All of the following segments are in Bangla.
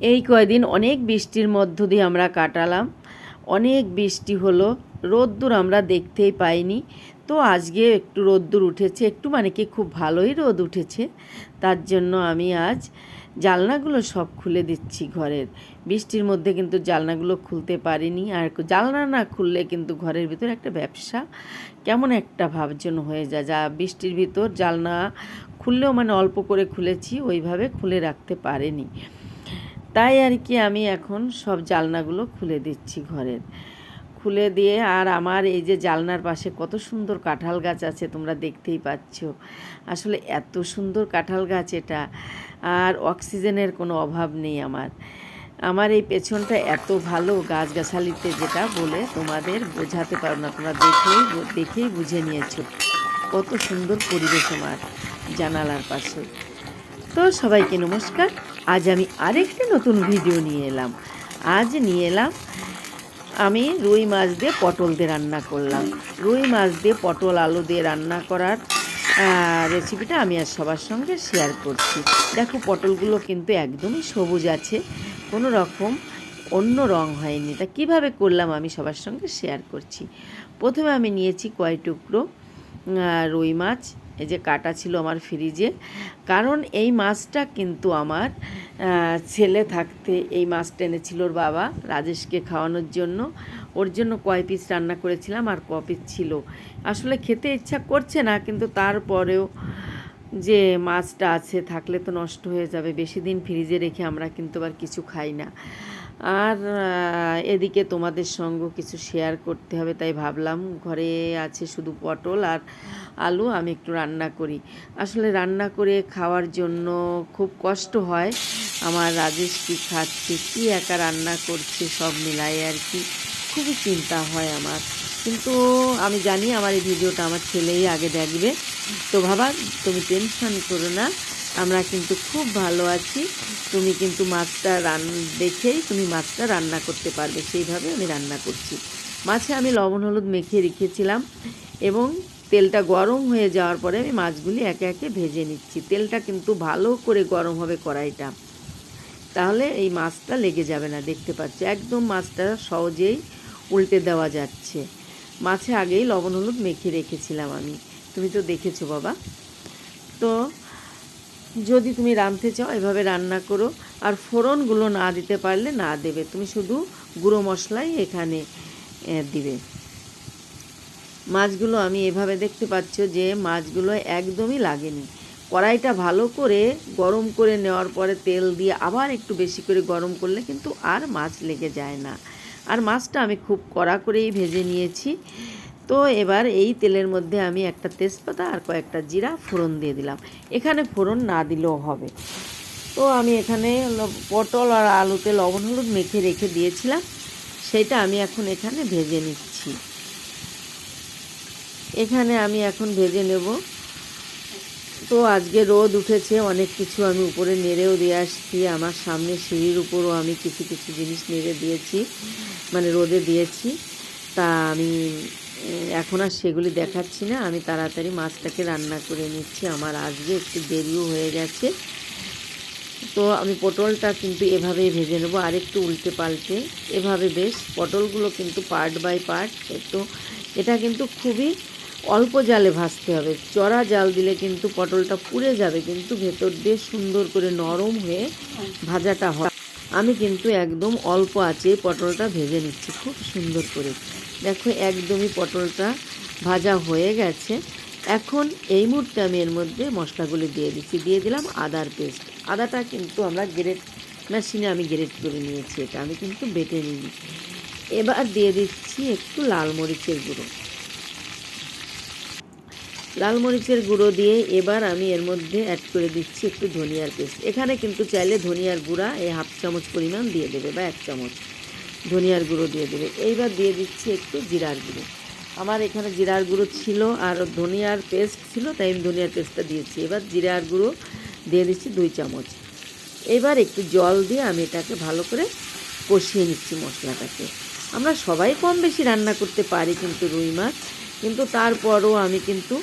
এই কয়দিন অনেক বৃষ্টির মধ্য দিয়ে আমরা কাটালাম। অনেক বৃষ্টি হলো, রোদ্দুর আমরা দেখতেই পাইনি। তো আজকে একটু রোদ্দুর উঠেছে, একটু মানে কি খুব ভালোই রোদ উঠেছে। তার জন্য আমি আজ জালনাগুলো সব খুলে দিচ্ছি ঘরের। বৃষ্টির মধ্যে কিন্তু জালনাগুলো খুলতে পারিনি। আর জালনা না খুললে কিন্তু ঘরের ভিতর একটা ব্যবসা কেমন একটা ভাব যেন হয়ে যায়। যা বৃষ্টির ভিতর জালনা খুললেও মানে অল্প করে খুলেছি, ওইভাবে খুলে রাখতে পারেনি। তাই আর কি আমি এখন সব জালনাগুলো খুলে দিচ্ছি ঘরের। খুলে দিয়ে আর আমার এই যে জালনার পাশে কত সুন্দর কাঁঠাল গাছ আছে তোমরা দেখতেই পাচ্ছ। আসলে এত সুন্দর কাঁঠাল গাছ এটা। আর অক্সিজেনের কোনো অভাব নেই আমার। আমার এই পেছনটা এত ভালো গাছগাছালিতে যেটা বলে তোমাদের বোঝাতে পারো না, তোমরা দেখেই দেখেই বুঝে নিয়েছো। কত সুন্দর পরিবেশ আমার জানালার পাশে। তো সবাইকে নমস্কার। আজ আমি আরেকটি নতুন ভিডিও নিয়ে এলাম। আজ নিয়ে এলাম আমি রুই মাছ দিয়ে পটল দিয়ে রান্না করলাম। রুই মাছ দিয়ে পটল, আলু দিয়ে রান্না করার রেসিপিটা আমি আর সবার সঙ্গে শেয়ার করছি। দেখো, পটলগুলো কিন্তু একদমই সবুজ আছে, কোনো রকম অন্য রং হয়নি। তা কীভাবে করলাম আমি সবার সঙ্গে শেয়ার করছি। প্রথমে আমি নিয়েছি কয় টুকরো রুই মাছ এই যে কাটা ছিল আমার ফ্রিজে। কারণ এই মাছটা কিন্তু আমার ছেলে থাকতে এই মাছটা এনেছিল ওর বাবা রাজেশকে খাওয়ানোর জন্য। ওর জন্য কয় পিস রান্না করেছিলাম আর ক পিস ছিল। আসলে খেতে ইচ্ছা করছে না, কিন্তু তারপরেও যে মাছটা আছে থাকলে তো নষ্ট হয়ে যাবে। বেশি দিন ফ্রিজে রেখে আমরা কিন্তু আবার কিছু খাই না। আর এদিকে তোমাদের সঙ্গ কিছু শেয়ার করতে হবে, তাই ভাবলাম ঘরে আছে শুধু পটল আর আলু, আমি একটু রান্না করি। আসলে রান্না করে খাওয়ার জন্য খুব কষ্ট হয়। আমার রাজেশ কী খাচ্ছে, কী একা রান্না করছে, সব মিলাই আর কি। খুবই চিন্তা হয় আমার। কিন্তু আমি জানি আমার এই ভিডিওটা আমার ছেলেই আগে দেখবে। তো বাবা, তুমি টেনশন করো না। আমরা কিন্তু খুব ভালো আছি। তুমি কিন্তু মাছটা রান, দেখেই তুমি মাছটা রান্না করতে পারবে। সেইভাবে আমি রান্না করছি। মাছে আমি লবণ, হলুদ মেখে রেখেছিলাম এবং তেলটা গরম হয়ে যাওয়ার পরে আমি মাছগুলি একে একে ভেজে নিচ্ছি। তেলটা কিন্তু ভালো করে গরম হবে কড়াইটা। তাহলে এই মাছটা লেগে যাবে না, দেখতে পাচ্ছ। একদম মাছটা সহজেই উল্টে দেওয়া যাচ্ছে। মাছে আগেই লবণ, হলুদ মেখে রেখেছিলাম আমি। তুমি তো দেখেছ, বাবা। তো যদি তুমি রাঁধতে চাও, এভাবে রান্না করো। আর ফোড়নগুলো না দিতে পারলে না দেবে। তুমি শুধু গুঁড়ো মশলাই এখানে দিবে। মাছগুলো আমি এভাবে দেখতে পাচ্ছ যে মাছগুলো একদমই লাগেনি। কড়াইটা ভালো করে গরম করে নেওয়ার পরে তেল দিয়ে আবার একটু বেশি করে গরম করলে কিন্তু আর মাছ লেগে যায় না। আর মাছটা আমি খুব কড়া করেই ভেজে নিয়েছি। তো এবার এই তেলের মধ্যে আমি একটা তেজপাতা আর কয়েকটা জিরা ফোড়ন দিয়ে দিলাম। এখানে ফোড়ন না দিলেও হবে। তো আমি এখানে পটল আর আলুতে লবণ, হলুদ মেখে রেখে দিয়েছিলাম। সেটা আমি এখন এখানে ভেজে নিচ্ছি। এখানে আমি এখন ভেজে নেব। তো আজকে রোদ উঠেছে, অনেক কিছু আমি উপরে নেড়েও দিয়ে আসছি। আমার সামনে সিঁড়ির উপরও আমি কিছু কিছু জিনিস নেড়ে দিয়েছি মানে রোদে দিয়েছি। তা আমি এখন আর সেগুলি দেখাচ্ছি না। আমি তাড়াতাড়ি মাছটাকে রান্না করে নিচ্ছি। আমার আজকে একটু দেরিও হয়ে গেছে। তো আমি পটলটা কিন্তু এভাবেই ভেজে নেব, আর একটু উল্টে পাল্টে। এভাবে বেশ, পটলগুলো কিন্তু পার্ট বাই পার্ট। তো এটা কিন্তু খুবই অল্প জালে ভাজতে হবে। চড়া জাল দিলে কিন্তু পটলটা পুড়ে যাবে, কিন্তু ভেতর দিয়ে সুন্দর করে নরম হয়ে ভাজাটা হয়। আমি কিন্তু একদম অল্প আছে পটলটা ভেজে নিচ্ছি, খুব সুন্দর করে। দেখো, একদমই পটলটা ভাজা হয়ে গেছে। এখন এই মুহূর্তে আমি এর মধ্যে মশলাগুলি দিয়ে দিচ্ছি। দিয়ে দিলাম আদার পেস্ট। আদাটা কিন্তু আমরা গ্রেট মেশিনে আমি গ্রেট করে নিয়েছি এটা। আমি কিন্তু বেটে নিই এবার দিয়ে দিচ্ছি একটু লাল মরিচের গুঁড়ো। লাল মরিচের গুঁড়ো দিয়ে এবার আমি এর মধ্যে অ্যাড করে দিচ্ছি একটু ধনিয়ার পেস্ট। এখানে কিন্তু চাইলে ধনিয়ার গুঁড়া এই হাফ চামচ পরিমাণ দিয়ে দেবে বা এক চামচ। ধনিয়ার গুঁড়ো দিয়ে দেবে। এইবার দিয়ে দিচ্ছি একটু জিরার গুঁড়ো। আমার এখানে জিরার গুঁড়ো ছিল আর ধনিয়ার পেস্ট ছিল, তাই আমি ধনিয়ার পেস্টটা দিয়েছি। এবার জিরার গুঁড়ো দিয়ে দিচ্ছি দুই চামচ। এবার একটু জল দিয়ে আমি এটাকে ভালো করে কষিয়ে নিচ্ছি মশলাটাকে। আমরা সবাই কম বেশি রান্না করতে পারি কিন্তু রুই মাছ, কিন্তু তারপরও আমি কিন্তু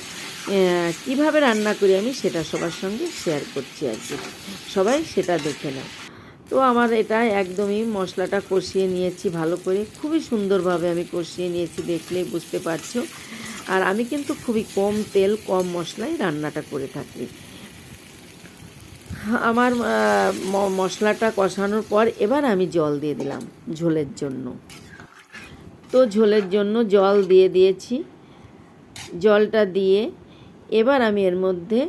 কীভাবে রান্না করি আমি সেটা সবার সঙ্গে শেয়ার করছি আর কি। সবাই সেটা দেখে নাও। তো আমার এটা একদমই মশলাটা কষিয়ে নিয়েছি ভালো করে। খুবই সুন্দরভাবে আমি কষিয়ে নিয়েছি দেখলেই বুঝতে পারছ। আর আমি কিন্তু খুবই কম তেল, কম মশলায় রান্নাটা করে থাকি। আমার মশলাটা কষানোর পর এবার আমি জল দিয়ে দিলাম ঝোলের জন্য। তো ঝোলের জন্য জল দিয়ে দিয়েছি। জলটা দিয়ে এবার আমি এর মধ্যে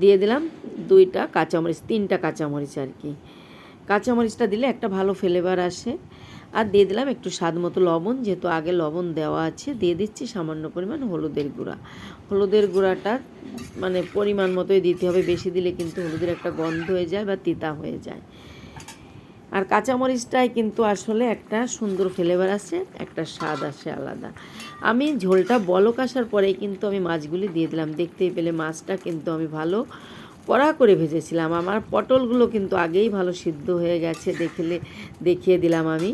দিয়ে দিলাম দুইটা কাঁচামরিচ, তিনটা কাঁচামরিচ আর কি। কাঁচামরিচটা দিলে একটা ভালো ফ্লেভার আসে। আর দিয়ে দিলাম একটু স্বাদ মতো লবণ, যেহেতু আগে লবণ দেওয়া আছে, দিয়ে দিচ্ছি সামান্য পরিমাণ হলুদের গুঁড়া। হলুদের গুঁড়াটা মানে পরিমাণ মতোই দিতে হবে, বেশি দিলে কিন্তু হলুদের একটা গন্ধ হয়ে যায় বা তিতা হয়ে যায়। আর কাঁচামরিচটায় কিন্তু আসলে একটা সুন্দর ফ্লেভার আসে, একটা স্বাদ আসে আলাদা। আমি ঝোলটা বলক আসার পরেই কিন্তু আমি মাছগুলি দিয়ে দিলাম। দেখতেই পেলে মাছটা কিন্তু আমি ভালো কড়া করে ভেজেছিলাম। আমার পটলগুলো কিন্তু আগেই ভালো সিদ্ধ হয়ে গেছে দেখলে, দেখিয়ে দিলাম আমি।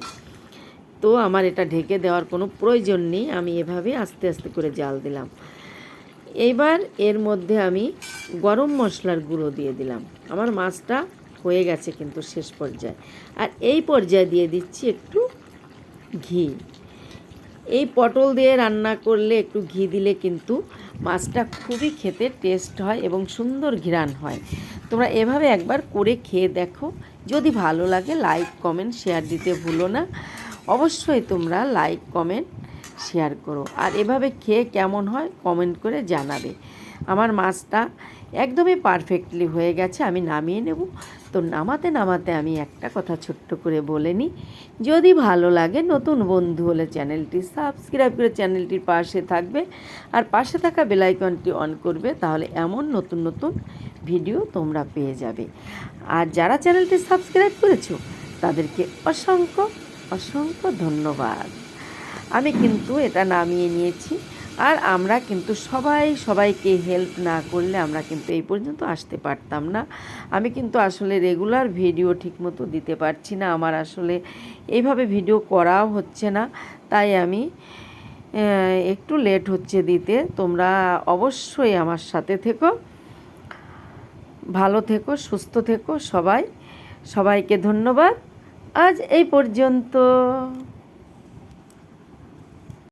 তো আমার এটা ঢেকে দেওয়ার কোনো প্রয়োজন নেই, আমি এভাবে আস্তে আস্তে করে জাল দিলাম। এইবার এর মধ্যে আমি গরম মশলার গুঁড়ো দিয়ে দিলাম। আমার মাছটা হয়ে গেছে কিন্তু শেষ পর্যায়ে। আর এই পর্যায়ে দিয়ে দিচ্ছি একটু ঘি। এই পটল দিয়ে রান্না করলে একটু ঘি দিলে কিন্তু মাছটা খুবই খেতে টেস্ট হয় এবং সুন্দর ঘিরান হয়। তোমরা এভাবে একবার করে খেয়ে দেখো। যদি ভালো লাগে লাইক কমেন্ট শেয়ার দিতে ভুলো না। অবশ্যই তোমরা লাইক কমেন্ট শেয়ার করো। আর এভাবে খেয়ে কেমন হয় কমেন্ট করে জানাবে। আমার মাছটা একদমই পারফেক্টলি হয়ে গেছে, আমি নামিয়ে নেব। তো নামাতে নামাতে আমি একটা কথা ছোট্ট করে বলে নিই, যদি ভালো লাগে নতুন বন্ধু হলে চ্যানেলটি সাবস্ক্রাইব করে চ্যানেলটির পাশে থাকবে আর পাশে থাকা বেলাইকনটি অন করবে, তাহলে এমন নতুন নতুন ভিডিও তোমরা পেয়ে যাবে। আর যারা চ্যানেলটি সাবস্ক্রাইব করেছ, তাদেরকে অসংখ্য অসংখ্য ধন্যবাদ। আমি কিন্তু এটা নামিয়ে নিয়েছি। আর আমরা কিন্তু সবাই, সবাইকে হেল্প না করলে আমরা কিন্তু এই পর্যন্ত আসতে পারতাম না। আমি কিন্তু আসলে রেগুলার ভিডিও ঠিকমতো দিতে পারছি না। আমার আসলে এইভাবে ভিডিও করাও হচ্ছে না। তাই আমি একটু লেট হচ্ছে দিতে। তোমরা অবশ্যই আমার সাথে থেকো। ভালো থেকো, সুস্থ থেকো সবাই। সবাইকে ধন্যবাদ। আজ এই পর্যন্ত।